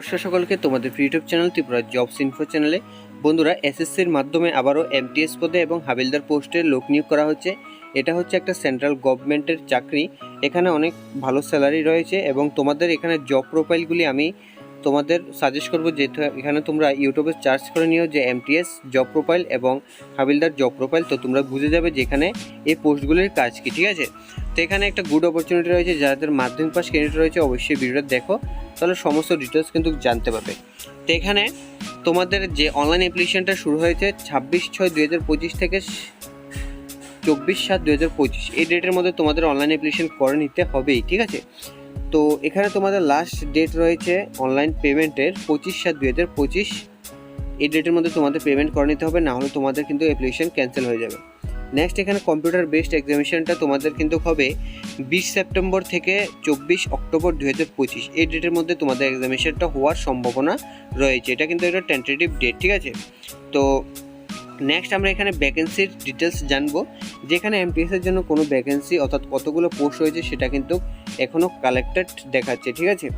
নমস্কার সকলকে তোমাদের YouTube channel Tripura jobs info চ্যানেলে। বন্ধুরা এসএসসির মাধ্যমে আবারও এমটিএস পদে এবং হাবিলদার পোস্টে লোক নিয়োগ করা হচ্ছে। এটা হচ্ছে একটা সেন্ট্রাল গভর্নমেন্টের চাকরি। এখানে অনেক ভালো স্যালারি রয়েছে এবং তোমাদের এখানে জব প্রোফাইলগুলি আমি তোমাদের সাজেস্ট করব যে এখানে তোমরা ইউটিউবে সার্চ করে নিও যে এমটিএস জব প্রোফাইল এবং হাবিলদার জব প্রোফাইল তো তোমরা বুঝে যাবে যে এখানে এই পোস্টগুলির কাজ কি, ঠিক আছে? তো এখানে একটা গুড অপরচুনিটি রয়েছে, যাদের মাধ্যমিক পাস ক্যান্ডিডেট রয়েছে, অবশ্যই ভিডিওটা দেখো, তাহলে সমস্ত ডিটেলস কিন্তু জানতে পারবে। তো এখানে তোমাদের যে অনলাইন অ্যাপ্লিকেশনটা শুরু হয়েছে ছাব্বিশ ছয় দুই হাজার পঁচিশ থেকে চব্বিশ সাত দু হাজার পঁচিশ, এই ডেটের মধ্যে তোমাদের অনলাইন অ্যাপ্লিকেশন করে নিতে হবেই, ঠিক আছে? তো এখানে তোমাদের লাস্ট ডেট রয়েছে অনলাইন পেমেন্টের পঁচিশ সাত দুই হাজার পঁচিশ। এই ডেটের মধ্যে তোমাদের পেমেন্ট করে নিতে হবে না হলে তোমাদের কিন্তু অ্যাপ্লিকেশন ক্যান্সেল হয়ে যাবে। নেক্সট এখানে কম্পিউটার বেসড এক্সামিনেশনটা তোমাদের কিন্তু হবে বিশ সেপ্টেম্বর থেকে চব্বিশ অক্টোবর দু হাজার পঁচিশ। এই ডেটের মধ্যে তোমাদের এক্সামিনেশনটা হওয়ার সম্ভাবনা রয়েছে। এটা কিন্তু একটা টেন্টেটিভ ডেট ঠিক আছে? তো নেক্সট আমরা এখানে ভ্যাকেন্সির ডিটেলস জানব। যেখানে এমটিএসের জন্য কোনো ভ্যাকেন্সি অর্থাৎ কতগুলো পোস্ট রয়েছে সেটা কিন্তু এখনও কালেক্টেড দেখাচ্ছে, ঠিক আছে?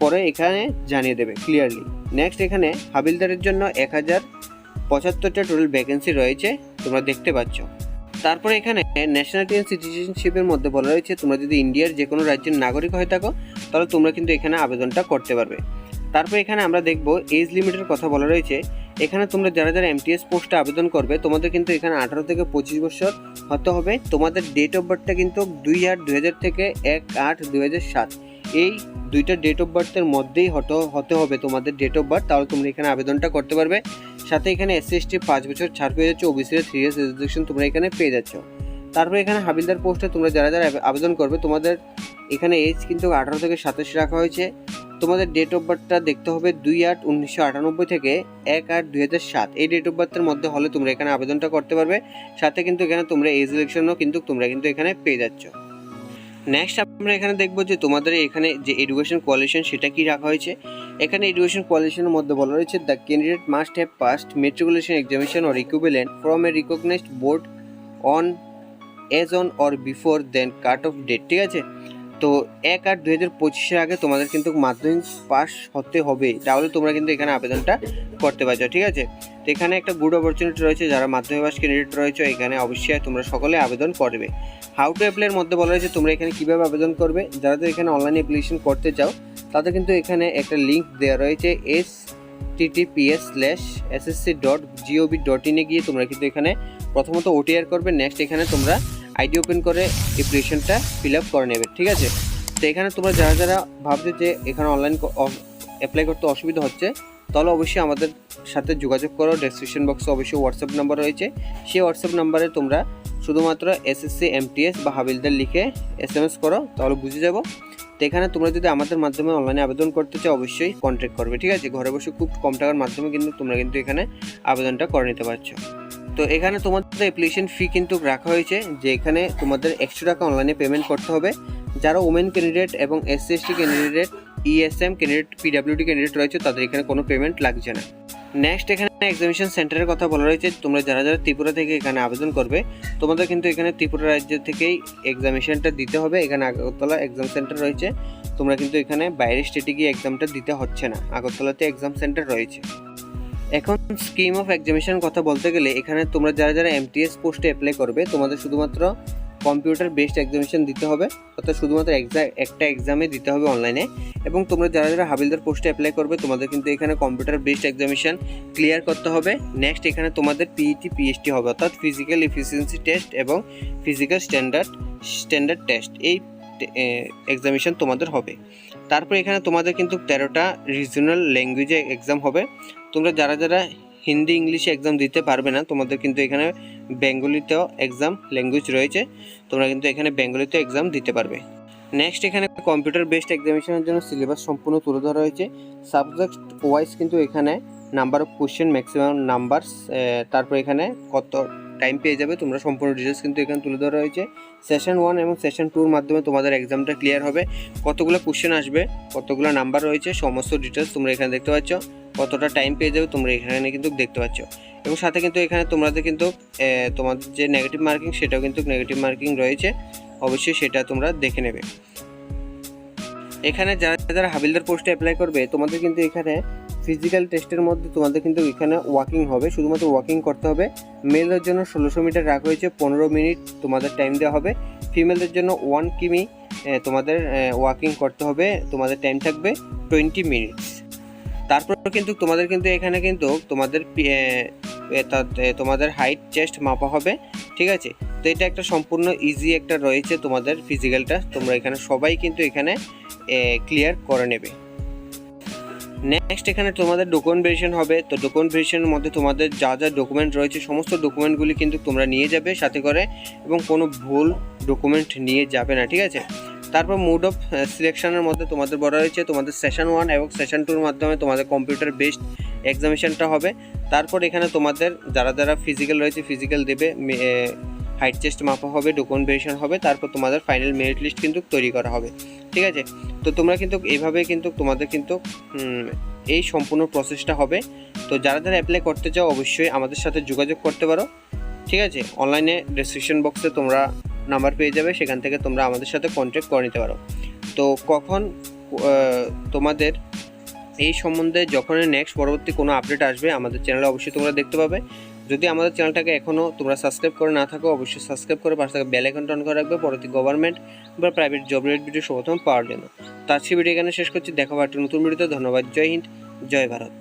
পরে এখানে জানিয়ে দেবে ক্লিয়ারলি নেক্সট এখানে হাবিলদারের জন্য এক হাজার পঁচাত্তরটা টোটাল ভ্যাকেন্সি রয়েছে, তোমরা দেখতে পাচ্ছ। তারপরে এখানে ন্যাশনালিটি অ্যান্ড সিটিজেনশিপের মধ্যে বলা রয়েছে, তোমরা যদি ইন্ডিয়ার যে কোনো রাজ্যের নাগরিক হয়ে থাকো, তাহলে তোমরা কিন্তু এখানে আবেদনটা করতে পারবে। তারপর এখানে আমরা দেখব এজ লিমিটের কথা বলা রয়েছে এখানে তোমরা যারা যারা এমটিএস পোস্টে আবেদন করবে, তোমাদের কিন্তু এখানে আঠারো থেকে পঁচিশ বছর হতে হবে। তোমাদের ডেট অফ বার্থটা কিন্তু দুই আট দুই হাজার থেকে এক আট দুই হাজার সাত। এই দুইটা ডেট অফ বার্থের মধ্যেই হতে হতে হবে তোমাদের ডেট অফ বার্থ তাহলে তোমরা এখানে আবেদনটা করতে পারবে। সাথে এখানে এসসি এসটি পাঁচ বছর, ছাড় পেয়ে যাচ্ছে ওবিসির থ্রি ইয়ার্স রেজিস্ট্রেশন তোমরা এখানে পেয়ে যাচ্ছ। তারপরে এখানে হাবিলদার পোস্টে তোমরা যারা যারা আবেদন করবে, তোমাদের এখানে এজ কিন্তু আঠারো থেকে সাতাশ রাখা হয়েছে। তোমাদের ডেট অফ বার্থটা দেখতে হবে দুই আট উনিশশো আটানব্বই থেকে এক আট দুই হাজার সাত। এই ডেট অফ বার্থের মধ্যে হলে তোমরা এখানে আবেদনটা করতে পারবে। সাথে কিন্তু এখানে তোমরা এজ ইলেকশনও কিন্তু তোমরা কিন্তু এখানে পেয়ে যাচ্ছ। নেক্সট আমরা এখানে দেখব যে তোমাদের এখানে যে এডুকেশন কোয়ালিশন সেটা কি রাখা হয়েছে। এখানে এডুকেশন কোয়ালিশনের মধ্যে বলা রয়েছে the candidate must have passed matriculation examination or equivalent from a recognised board on age on or before then cut off date ঠিক আছে? তো এক আট দুই হাজার পঁচিশের আগে তোমাদের কিন্তু মাধ্যমিক পাস হতে হবে, তাহলে তোমরা কিন্তু এখানে আবেদনটা করতে পারছ, ঠিক আছে? তো এখানে একটা গুড অপরচুনিটি রয়েছে, যারা মাধ্যমিক পাস ক্যান্ডিডেট রয়েছে, এখানে অবশ্যই তোমরা সকলে আবেদন করবে। হাউ টু অ্যাপ্লাইয়ের মধ্যে বলা হয়েছে, তোমরা এখানে কীভাবে আবেদন করবে, যারা তো এখানে অনলাইন অ্যাপ্লিকেশন করতে চাও, তাদের কিন্তু এখানে একটা লিঙ্ক দেওয়া রয়েছে S TTPS slash SSC dot GOV dot ইনে গিয়ে তোমরা কিন্তু এখানে প্রথমত ওটিআর করবে নেক্সট এখানে তোমরা আইডি ওপেন করে অ্যাপ্লিকেশনটা ফিল আপ করে নেবে, ঠিক আছে? তো এখানে তোমরা যারা যারা ভাবছ যে এখানে অনলাইন অ্যাপ্লাই করতে অসুবিধা হচ্ছে, তাহলে অবশ্যই আমাদের সাথে যোগাযোগ করো। ডেসক্রিপশন বক্সে অবশ্যই হোয়াটসঅ্যাপ নাম্বার রয়েছে। সেই হোয়াটসঅ্যাপ নাম্বারে তোমরা শুধুমাত্র এসএসসি এমটিএস বা হাবিলদার লিখে এস এম এস করো, তাহলে বুঝে যাব। তো এখানে তোমরা যদি আমাদের মাধ্যমে অনলাইনে আবেদন করতে চাও, অবশ্যই কন্ট্যাক্ট করবে, ঠিক আছে? ঘরে বসে খুব কম টাকার মাধ্যমে কিন্তু তোমরা কিন্তু এখানে আবেদনটা করে নিতে পারছ। তো এখানে তোমাদের অ্যাপ্লিকেশন ফি কিন্তু রাখা হয়েছে, যে এখানে তোমাদের একশো টাকা অনলাইনে পেমেন্ট করতে হবে। যারা ওমেন ক্যান্ডিডেট এবং S C S T candidate ESM candidate PWD candidate রয়েছে, তাদের এখানে কোনো পেমেন্ট লাগছে না। নেক্সট এখানে এক্সামিনেশন সেন্টারের কথা বলা রয়েছে তোমরা যারা যারা ত্রিপুরা থেকে এখানে আবেদন করবে, তোমাদের কিন্তু এখানে ত্রিপুরা রাজ্য থেকেই এক্সামিনেশনটা দিতে হবে। এখানে আগরতলা এক্সাম সেন্টার রয়েছে, তোমরা কিন্তু এখানে বাইরের স্টেটে গিয়ে এক্সামটা দিতে হচ্ছে না। আগরতলাতে এক্সাম সেন্টার রয়েছে। এখন স্কিম অফ এক্সামিনেশন কথা বলতে গেলে, এখানে তোমরা যারা যারা এমটিএস পোস্টে অ্যাপ্লাই করবে, তোমাদের শুধুমাত্র কম্পিউটার বেসড এক্সামিনেশন দিতে হবে, অর্থাৎ শুধুমাত্র একটা এক্সামে দিতে হবে অনলাইনে এবং তোমরা যারা যারা হাবিলদার পোস্টে অ্যাপ্লাই করবে, তোমাদের কিন্তু এখানে কম্পিউটার বেসড এক্সামিনেশন ক্লিয়ার করতে হবে। নেক্সট এখানে তোমাদের পিইটি পিএসটি হবে, অর্থাৎ ফিজিক্যাল এফিসিয়েন্সি টেস্ট এবং ফিজিক্যাল স্ট্যান্ডার্ড স্ট্যান্ডার্ড টেস্ট এই এক্সামিনেশন তোমাদের হবে। তারপর এখানে তোমাদের কিন্তু তেরোটা রিজনাল ল্যাঙ্গুয়েজে এক্সাম হবে। তোমরা যারা যারা হিন্দি, ইংলিশে এক্সাম দিতে পারবে না, তোমাদের কিন্তু এখানে বেঙ্গলিতেও এক্সাম ল্যাঙ্গুয়েজ রয়েছে। তোমরা কিন্তু এখানে বেঙ্গলিতেও এক্সাম দিতে পারবে। নেক্সট এখানে কম্পিউটার বেসড এক্সামিনেশনের জন্য সিলেবাস সম্পূর্ণ তুলে ধরা হয়েছে। সাবজেক্ট ওয়াইজ কিন্তু এখানে number of question maximum number তারপর এখানে কত টাইম পেয়ে যাবে, তোমরা সম্পূর্ণ ডিটেলস কিন্তু এখানে তুলে ধরা হয়েছে। সেশন ওয়ান এবং সেশন টুর মাধ্যমে তোমাদের এক্সামটা ক্লিয়ার হবে। কতগুলো কোশ্চেন আসবে, কতগুলো নাম্বার রয়েছে, সমস্ত ডিটেলস তোমরা এখানে দেখতে পাচ্ছ। কতটা টাইম পেয়ে যাবে তোমরা এখানে কিন্তু দেখতে পাচ্ছ। এবং সাথে কিন্তু এখানে তোমাদের কিন্তু তোমাদের যে নেগেটিভ মার্কিং সেটাও কিন্তু নেগেটিভ মার্কিং রয়েছে। অবশ্যই সেটা তোমরা দেখে নেবে। এখানে যারা যারা হাবিলদার পোস্টে অ্যাপ্লাই করবে, তোমাদের কিন্তু এখানে ফিজিক্যাল টেস্টের মধ্যে তোমাদের কিন্তু এখানে ওয়াকিং হবে। শুধুমাত্র ওয়াকিং করতে হবে। মেলদের জন্য ষোলোশো মিটার রাখা হয়েছে, পনেরো মিনিট তোমাদের টাইম দেওয়া হবে। ফিমেলদের জন্য ওয়ান কিমি তোমাদের ওয়াকিং করতে হবে। তোমাদের টাইম থাকবে টোয়েন্টি মিনিটস তারপর কিন্তু তোমাদের কিন্তু এখানে কিন্তু তোমাদের তোমাদের হাইট চেস্ট মাপা হবে। ঠিক আছে? তো এটা একটা সম্পূর্ণ ইজি একটা রয়েছে তোমাদের ফিজিক্যালটা তোমরা এখানে সবাই কিন্তু এখানে ক্লিয়ার করে নেবে। নেক্সট এখানে তোমাদের ডকুমেন্ট ভেরিয়েশন হবে। তো ডকুমেন্ট ভেরিয়েশনের মধ্যে তোমাদের যা যা ডকুমেন্ট রয়েছে, সমস্ত ডকুমেন্টগুলি কিন্তু তোমরা নিয়ে যাবে সাথে করে এবং কোনো ভুল ডকুমেন্ট নিয়ে যাবে না, ঠিক আছে? তারপর মুড অফ সিলেকশনের মধ্যে তোমাদের বলা রয়েছে তোমাদের সেশন ওয়ান এবং সেশন টুর মাধ্যমে তোমাদের কম্পিউটার বেসড এক্সামিনেশনটা হবে। তারপর এখানে তোমাদের, যারা যারা ফিজিক্যাল রয়েছে ফিজিক্যাল দেবে হাইট চেস্ট মাপা হবে ডকুমেন্ট ভেরিয়েশন হবে, তারপর তোমাদের ফাইনাল মেরিট লিস্ট কিন্তু তৈরি করা হবে। ঠিক আছে? তো তোমরা কিন্তু এইভাবে কিন্তু তোমাদের কিন্তু এই সম্পূর্ণ প্রসেসটা হবে। তো যারা যারা অ্যাপ্লাই করতে চাও, অবশ্যই আমাদের সাথে যোগাযোগ করতে পারো। ঠিক আছে? অনলাইনে ডিসক্রিপশন বক্সে তোমরা নাম্বার পেয়ে যাবে, সেখান থেকে তোমরা আমাদের সাথে কন্ট্যাক্ট করে নিতে পারো। তো কখন তোমাদের এই সম্বন্ধে যখন নেক্সট পরবর্তী কোনো আপডেট আসবে, আমাদের চ্যানেলে অবশ্যই তোমরা দেখতে পাবে। যদি আমাদের চ্যানেলটাকে এখনও তোমরা সাবস্ক্রাইব করে না থাকো, অবশ্যই সাবস্ক্রাইব করে পাশে থাকা বেল আইকনটা করে রাখবে, পরবর্তী গভর্নমেন্ট বা প্রাইভেট জব রেট ভিডিও সর্বপ্রথম পাওয়ার জন্য। তার সেই ভিডিও এখানে শেষ করছি, দেখা হবে নতুন ভিডিওতে ধন্যবাদ, জয় হিন্দ, জয় ভারত।